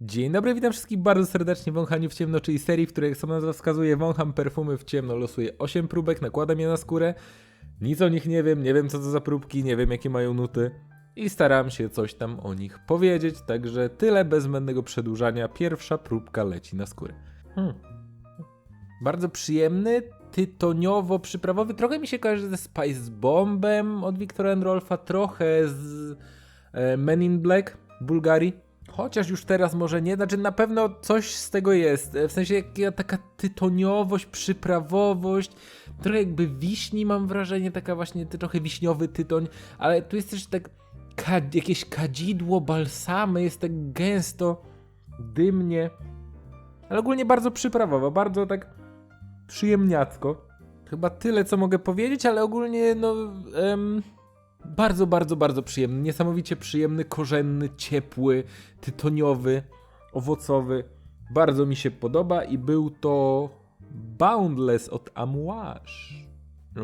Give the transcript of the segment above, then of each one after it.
Dzień dobry, witam wszystkich bardzo serdecznie w Wąchaniu w ciemno, czyli serii, w której jak sama nazwa wskazuje, wącham perfumy w ciemno, losuję 8 próbek, nakładam je na skórę, nic o nich nie wiem, nie wiem co to za próbki, nie wiem jakie mają nuty i staram się coś tam o nich powiedzieć, także tyle bez zbędnego przedłużania, pierwsza próbka leci na skórę. Hmm. Bardzo przyjemny, tytoniowo-przyprawowy, trochę mi się kojarzy ze Spice Bombem od Wiktora Rolfa, trochę z e, Men in Black Bułgarii. Chociaż już teraz może nie, znaczy na pewno coś z tego jest. W sensie taka tytoniowość, przyprawowość, trochę jakby wiśni mam wrażenie, taka właśnie trochę wiśniowy tytoń, ale tu jest też tak ka jakieś kadzidło, balsamy, jest tak gęsto, dymnie. Ale ogólnie bardzo przyprawowo, bardzo tak przyjemniacko. Chyba tyle, co mogę powiedzieć, ale ogólnie no... Em, bardzo, bardzo, bardzo przyjemny. Niesamowicie przyjemny, korzenny, ciepły, tytoniowy, owocowy. Bardzo mi się podoba i był to Boundless od Amouage.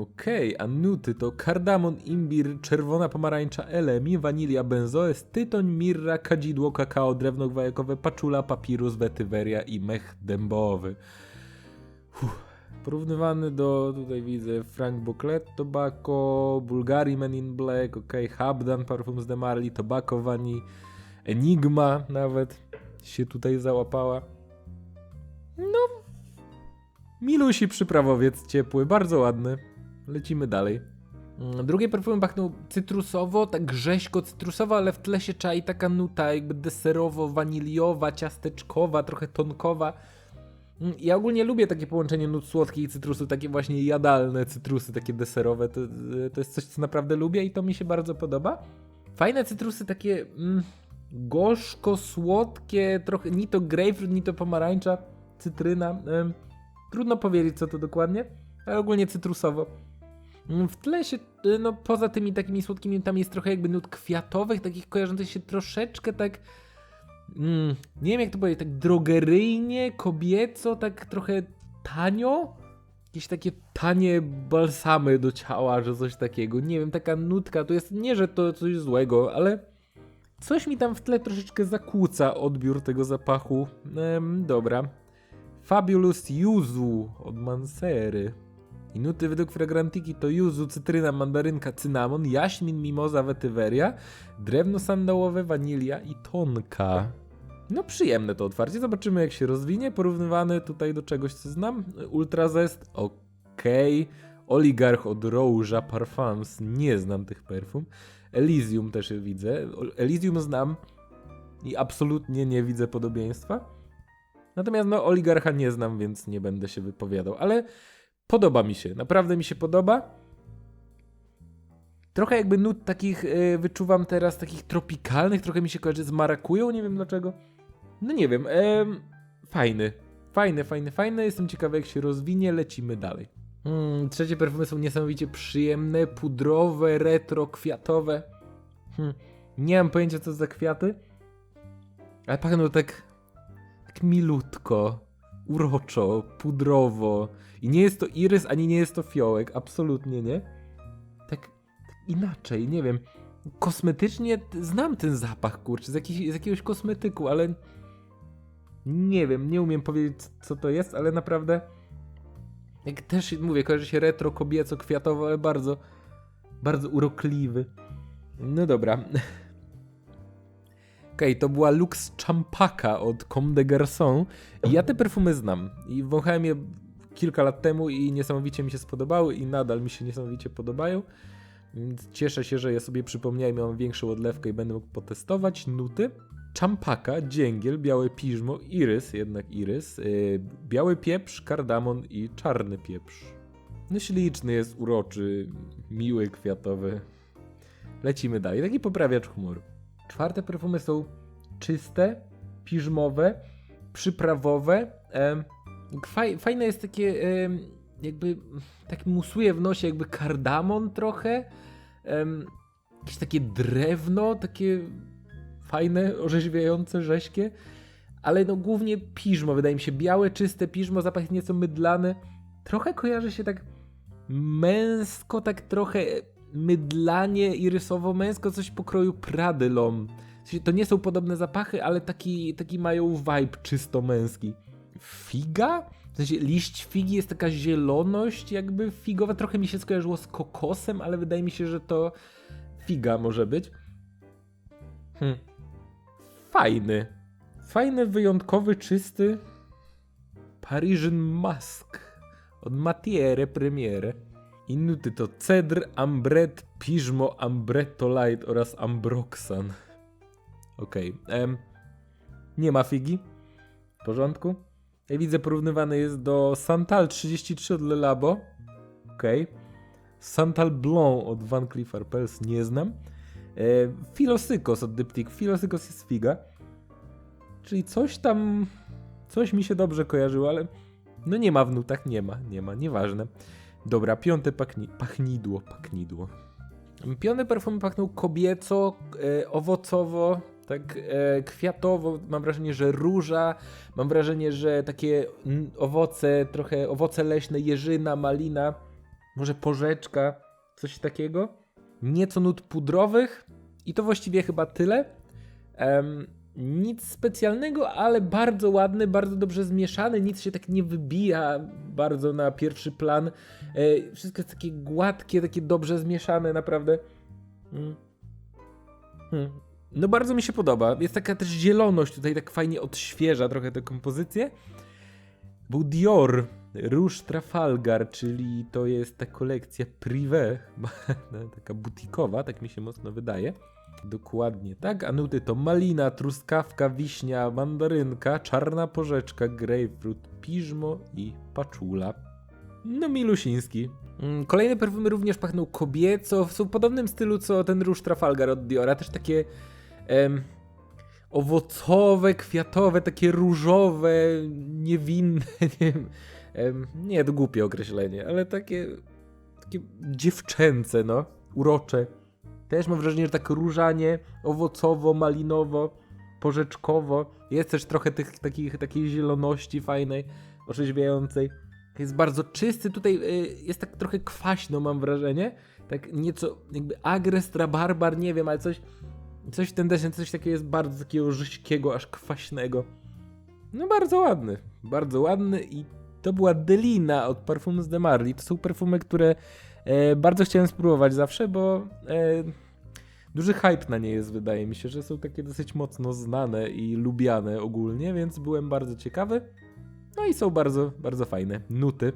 Okej, a nuty to kardamon, imbir, czerwona pomarańcza, elemi, wanilia, benzoes, tytoń, mirra, kadzidło, kakao, drewno gwajakowe, paczula, papirus, wetyweria i mech dębowy. Uff. Porównywany do, tutaj widzę, Frank Boclet Tobacco, Bulgari Men in Black, ok, Habdan Parfums de Marli, Tobacco Vani, Enigma nawet się tutaj załapała. No, milusi przyprawowiec ciepły, bardzo ładny. Lecimy dalej. Mm, Drugie perfumy pachną cytrusowo, tak rzeźko cytrusowo, ale w tle się czai taka nuta jakby deserowo-waniliowa, ciasteczkowa, trochę tonkowa. Mm, Ja ogólnie lubię takie połączenie nut słodkich i cytrusu, takie właśnie jadalne cytrusy, takie deserowe. To, to jest coś, co naprawdę lubię i to mi się bardzo podoba. Fajne cytrusy, takie mm, gorzko-słodkie, trochę ni to grapefruit, ni to pomarańcza, cytryna. Em, trudno powiedzieć, co to dokładnie, ale ogólnie cytrusowo. Mm, W tle się, y, no poza tymi takimi słodkimi, tam jest trochę jakby nut kwiatowych, takich kojarzących się troszeczkę tak mm, nie wiem jak to powiedzieć, tak drogeryjnie, kobieco, tak trochę tanio. Jakieś takie tanie balsamy do ciała, że coś takiego. Nie wiem, taka nutka, to jest nie, że to coś złego, ale coś mi tam w tle troszeczkę zakłóca odbiór tego zapachu. Em, dobra. Fabulous Yuzu od Mansery. I nuty według fragrantiki to yuzu, cytryna, mandarynka, cynamon, jaśmin, mimoza, wetyweria, drewno sandałowe, wanilia i tonka. No przyjemne to otwarcie, zobaczymy jak się rozwinie, porównywany tutaj do czegoś co znam. Ultrazest, okej. Oligarch od Rouge'a Parfums, nie znam tych perfum. Elysium też widzę, Elysium znam i absolutnie nie widzę podobieństwa. Natomiast no Oligarcha nie znam, więc nie będę się wypowiadał, ale podoba mi się, naprawdę mi się podoba. Trochę jakby nut takich y, wyczuwam teraz, takich tropikalnych, trochę mi się kojarzy z marakują, nie wiem dlaczego. No nie wiem, em, fajny, fajny, fajny, fajny, jestem ciekawy jak się rozwinie, lecimy dalej. Mm, trzecie perfumy są niesamowicie przyjemne, pudrowe, retro, kwiatowe. Hmm, nie mam pojęcia co za kwiaty, ale pachną tak, tak milutko, uroczo, pudrowo. I nie jest to irys, ani nie jest to fiołek, absolutnie nie. Tak, tak inaczej, nie wiem. Kosmetycznie znam ten zapach, kurczę, z, jakiś, z jakiegoś kosmetyku, ale nie wiem, nie umiem powiedzieć co to jest, ale naprawdę jak też mówię, kojarzy się retro, kobieco, kwiatowo, ale bardzo, bardzo urokliwy. No dobra. Okej, to była Lux Champaka od Comme des Garçons. I ja te perfumy znam. I wąchałem je kilka lat temu i niesamowicie mi się spodobały i nadal mi się niesamowicie podobają. Cieszę się, że je sobie przypomniałem, mam większą odlewkę i będę mógł potestować. Nuty. Czampaka, dzięgiel, białe piżmo, irys, jednak irys, yy, biały pieprz, kardamon i czarny pieprz. No śliczny jest, uroczy, miły, kwiatowy. Lecimy dalej. Taki poprawiacz humoru. Czwarte perfumy są czyste, piżmowe, przyprawowe. Faj, fajne jest takie, jakby, tak musuje w nosie jakby kardamon trochę. Jakieś takie drewno, takie fajne, orzeźwiające, rześkie. Ale no głównie piżmo, wydaje mi się. Białe, czyste piżmo, zapach nieco mydlany. Trochę kojarzy się tak męsko, tak trochę mydlanie irysowo męsko, coś pokroju Pradylom. To nie są podobne zapachy, ale taki, taki mają vibe czysto męski. Figa? W sensie liść figi jest taka zieloność jakby figowa. Trochę mi się skojarzyło z kokosem, ale wydaje mi się, że to figa może być. Hm. Fajny. Fajny, wyjątkowy, czysty Parisian Mask od Matiere Premiere. I nuty to Cedr, Ambret, Piżmo, Ambretto Light oraz Ambroxan. Okej. em, nie ma figi. W porządku. Ja widzę porównywany jest do Santal 33 od Le Labo. Okej. Santal Blanc od Van Cleef Arpels nie znam. E, Filosykos od Diptyk. Filosykos jest figa. Czyli coś tam... Coś mi się dobrze kojarzyło, ale... No nie ma w nutach, nie ma, nie ma, nieważne. Dobra, piąte pachni pachnidło, pachnidło. Piąte perfumy pachną kobieco, e, owocowo, tak e, kwiatowo. Mam wrażenie, że róża. Mam wrażenie, że takie owoce, trochę owoce leśne, jeżyna, malina, może porzeczka, coś takiego. Nieco nut pudrowych i to właściwie chyba tyle. Em, nic specjalnego, ale bardzo ładny, bardzo dobrze zmieszany, nic się tak nie wybija bardzo na pierwszy plan. E, wszystko jest takie gładkie, takie dobrze zmieszane, naprawdę. Mm. Hmm. No bardzo mi się podoba. Jest taka też zieloność tutaj, tak fajnie odświeża trochę tę kompozycję. Był Dior Rouge Trafalgar, czyli to jest ta kolekcja privé, taka butikowa, tak mi się mocno wydaje. Dokładnie tak, a nuty to malina, truskawka, wiśnia, mandarynka, czarna porzeczka, grapefruit, piżmo i paczula. No milusiński. Mm, Kolejne perfumy również pachną kobieco, są w podobnym stylu co ten róż Trafalgar od Diora, też takie em, owocowe, kwiatowe, takie różowe, niewinne, nie wiem, em, nie, to głupie określenie, ale takie, takie dziewczęce, no, urocze. Też mam wrażenie, że tak różanie, owocowo, malinowo, porzeczkowo. Jest też trochę tych, takich, takiej zieloności fajnej, orzeźwiającej. Jest bardzo czysty, tutaj y, jest tak trochę kwaśno mam wrażenie. Tak nieco jakby agres, rabarbar, nie wiem, ale coś, coś ten desen, coś takiego jest bardzo takiego żyśkiego, aż kwaśnego. No bardzo ładny, bardzo ładny i to była Delina od Parfums de Marly. To są perfumy, które e, bardzo chciałem spróbować zawsze, bo e, duży hype na nie jest, wydaje mi się, że są takie dosyć mocno znane i lubiane ogólnie, więc byłem bardzo ciekawy. No i są bardzo, bardzo fajne. Nuty.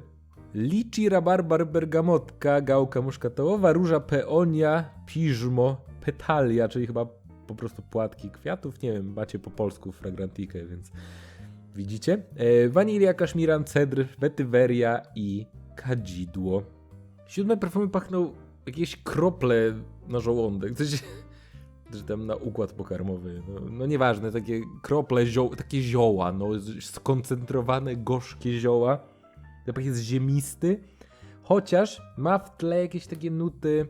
Liczy, rabarbar, bergamotka, gałka muszkatołowa, róża peonia, piżmo, petalia, czyli chyba po prostu płatki kwiatów. Nie wiem, macie po polsku fragrantikę, więc widzicie. E, wanilia, kaszmiran, cedr, wetyweria i kadzidło. Siódme perfumy pachną jakieś krople na żołądek. Coś, tam na układ pokarmowy. No, no nieważne, takie krople, takie zioła, no skoncentrowane, gorzkie zioła. Zapach jest ziemisty, chociaż ma w tle jakieś takie nuty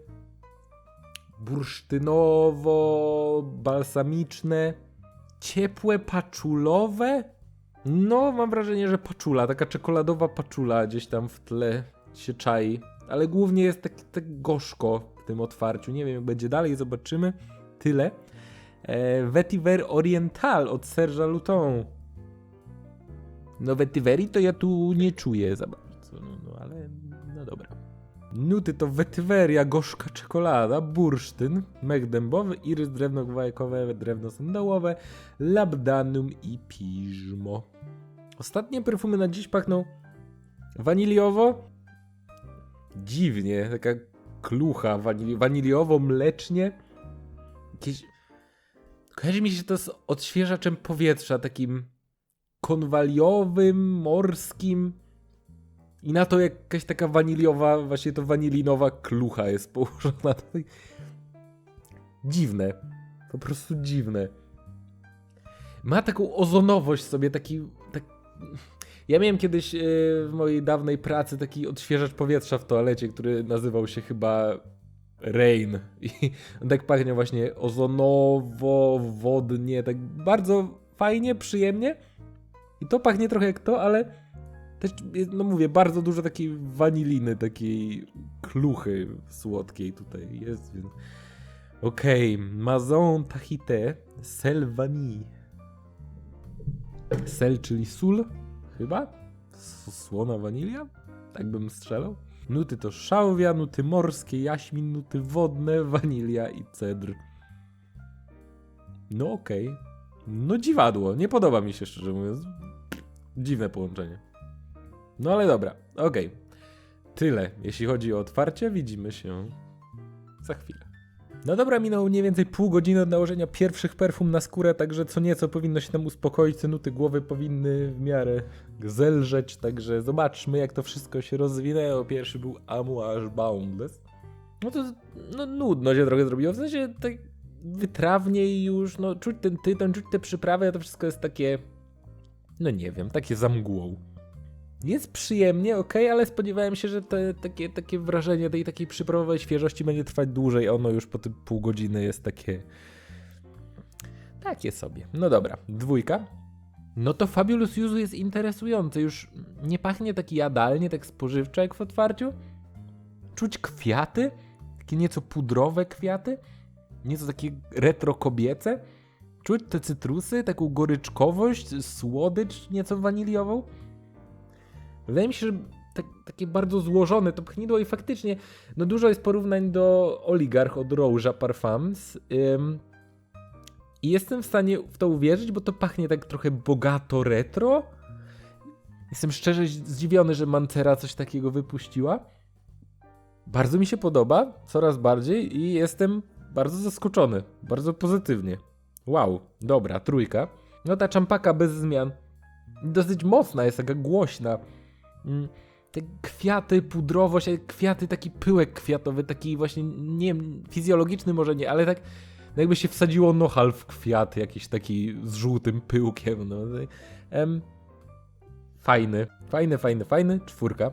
bursztynowo-balsamiczne, ciepłe, paczulowe. No, mam wrażenie, że paczula, taka czekoladowa paczula gdzieś tam w tle się czai, ale głównie jest tak, tak gorzko w tym otwarciu. Nie wiem, jak będzie dalej, zobaczymy. Tyle. E, Vetiver Oriental od Serge'a Luton. No Vetiveri to ja tu nie czuję za bardzo, no, no ale no dobra. Nuty to Vetiveria, gorzka czekolada, bursztyn, mek dębowy, irys, drewno gwajkowe, drewno sandałowe, labdanum i piżmo. Ostatnie perfumy na dziś pachną waniliowo. Dziwnie, taka klucha wanili waniliowo-mlecznie. Jakieś... Kojarzy mi się to z odświeżaczem powietrza, takim konwaliowym, morskim. I na to jakaś taka waniliowa, właśnie to wanilinowa klucha jest położona. Dziwne. Po prostu dziwne. Ma taką ozonowość sobie, taki. Tak... Ja miałem kiedyś yy, w mojej dawnej pracy taki odświeżacz powietrza w toalecie, który nazywał się chyba Rain. I on tak pachnie właśnie ozonowo, wodnie, tak bardzo fajnie, przyjemnie. I to pachnie trochę jak to, ale też, no mówię, bardzo dużo takiej waniliny, takiej kluchy słodkiej tutaj jest, więc Okej, Mazon Tahite Sel Vanille. Sel, czyli sól, chyba? Słona wanilia? Tak bym strzelał. Nuty to szałwia, nuty morskie, jaśmin, nuty wodne, wanilia i cedr. No okej. No dziwadło, nie podoba mi się szczerze mówiąc. Dziwne połączenie. No ale dobra, okej. Tyle, jeśli chodzi o otwarcie, widzimy się za chwilę. No dobra, minęło mniej więcej pół godziny od nałożenia pierwszych perfum na skórę, także co nieco powinno się tam uspokoić, te nuty głowy powinny w miarę zelżeć, także zobaczmy jak to wszystko się rozwinęło. Pierwszy był Amouage Boundless. No to no, nudno się trochę zrobiło, w sensie tak wytrawniej już, no czuć ten tytoń, czuć te przyprawy, a to wszystko jest takie, no nie wiem, takie za mgłą. Jest przyjemnie, ok, ale spodziewałem się, że te, takie, takie wrażenie tej takiej przyprawowej świeżości będzie trwać dłużej. Ono już po tym pół godziny jest takie. Takie sobie. No dobra, dwójka. No to Fabulous Yuzu jest interesujący. Już nie pachnie tak jadalnie, tak spożywczo jak w otwarciu. Czuć kwiaty, takie nieco pudrowe kwiaty, nieco takie retro kobiece. Czuć te cytrusy, taką goryczkowość, słodycz nieco waniliową. Wydaje mi się, że tak, takie bardzo złożone to pchnidło i faktycznie no dużo jest porównań do Oligarch od Rouge'a Parfums. Ym, I jestem w stanie w to uwierzyć, bo to pachnie tak trochę bogato retro. Jestem szczerze zdziwiony, że Mancera coś takiego wypuściła. Bardzo mi się podoba, coraz bardziej i jestem bardzo zaskoczony, bardzo pozytywnie. Wow, dobra, trójka. No ta czampaka bez zmian. Dosyć mocna jest, taka głośna. Mm, te kwiaty, pudrowość, kwiaty, taki pyłek kwiatowy, taki właśnie, nie wiem, fizjologiczny może nie, ale tak no jakby się wsadziło nohal w kwiat, jakiś taki z żółtym pyłkiem, no. Em, fajny, fajny, fajny, fajny, czwórka.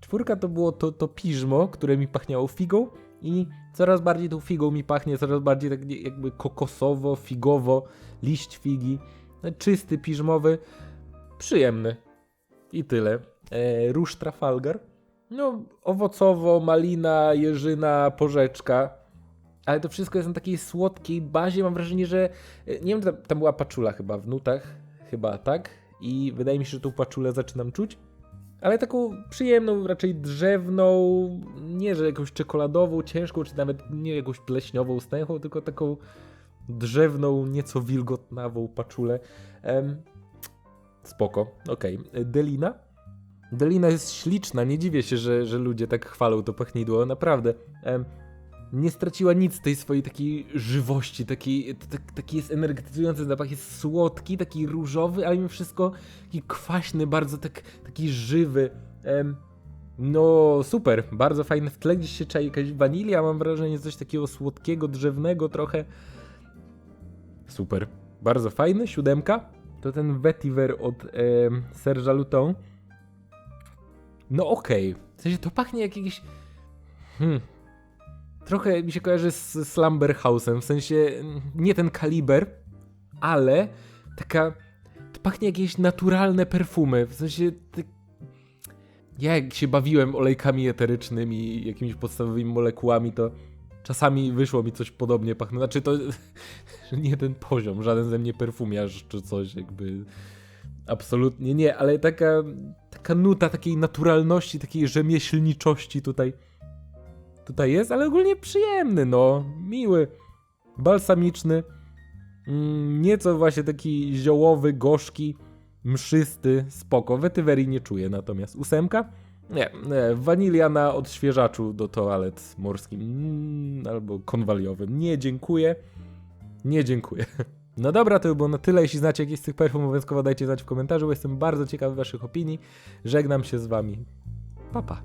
Czwórka to było to, to piżmo, które mi pachniało figą i coraz bardziej tą figą mi pachnie, coraz bardziej tak jakby kokosowo, figowo, liść figi, no, czysty, piżmowy, przyjemny. I tyle. E, róż Trafalgar. No, owocowo, malina, jeżyna, porzeczka. Ale to wszystko jest na takiej słodkiej bazie. Mam wrażenie, że. e, Nie wiem, tam, była paczula chyba w nutach. Chyba tak. I wydaje mi się, że tą paczulę zaczynam czuć. Ale taką przyjemną, raczej drzewną, nie że jakąś czekoladową, ciężką, czy nawet nie jakąś pleśniową stęchą, tylko taką drzewną, nieco wilgotnawą paczulę. Em, spoko, okej. Delina? Delina jest śliczna, nie dziwię się, że, że ludzie tak chwalą to pachnidło, naprawdę. Nie straciła nic z tej swojej takiej żywości, taki, tak, taki jest energetyzujący zapach, jest słodki, taki różowy, ale mimo wszystko taki kwaśny, bardzo tak, taki żywy. No super, bardzo fajny w tle, gdzieś się czai jakaś wanilia, mam wrażenie, coś takiego słodkiego, drzewnego trochę. Super, bardzo fajny, siódemka. To ten vetiver od em, Serge'a Luton. No okej. W sensie to pachnie jak jakiś. Hmm. Trochę mi się kojarzy z Slumber House'em. W sensie mm, nie ten kaliber, ale taka. To pachnie jakieś naturalne perfumy. W sensie. Ty... Ja jak się bawiłem olejkami eterycznymi, jakimiś podstawowymi molekułami, to czasami wyszło mi coś podobnie pachnąć. Znaczy to nie ten poziom, żaden ze mnie perfumiarz czy coś, jakby. Absolutnie nie, ale taka, taka nuta takiej naturalności, takiej rzemieślniczości tutaj, tutaj jest, ale ogólnie przyjemny, no, miły, balsamiczny, mm, nieco właśnie taki ziołowy, gorzki, mszysty, spoko. Wetywerii nie czuję natomiast. Ósemka? Nie, nie, wanilia na odświeżaczu do toalet morskim mm, albo konwaliowym. Nie, dziękuję. Nie, dziękuję. No dobra, to by było na tyle. Jeśli znacie jakieś z tych perfum, obowiązkowo dajcie znać w komentarzu, bo jestem bardzo ciekawy waszych opinii. Żegnam się z wami. Pa, pa.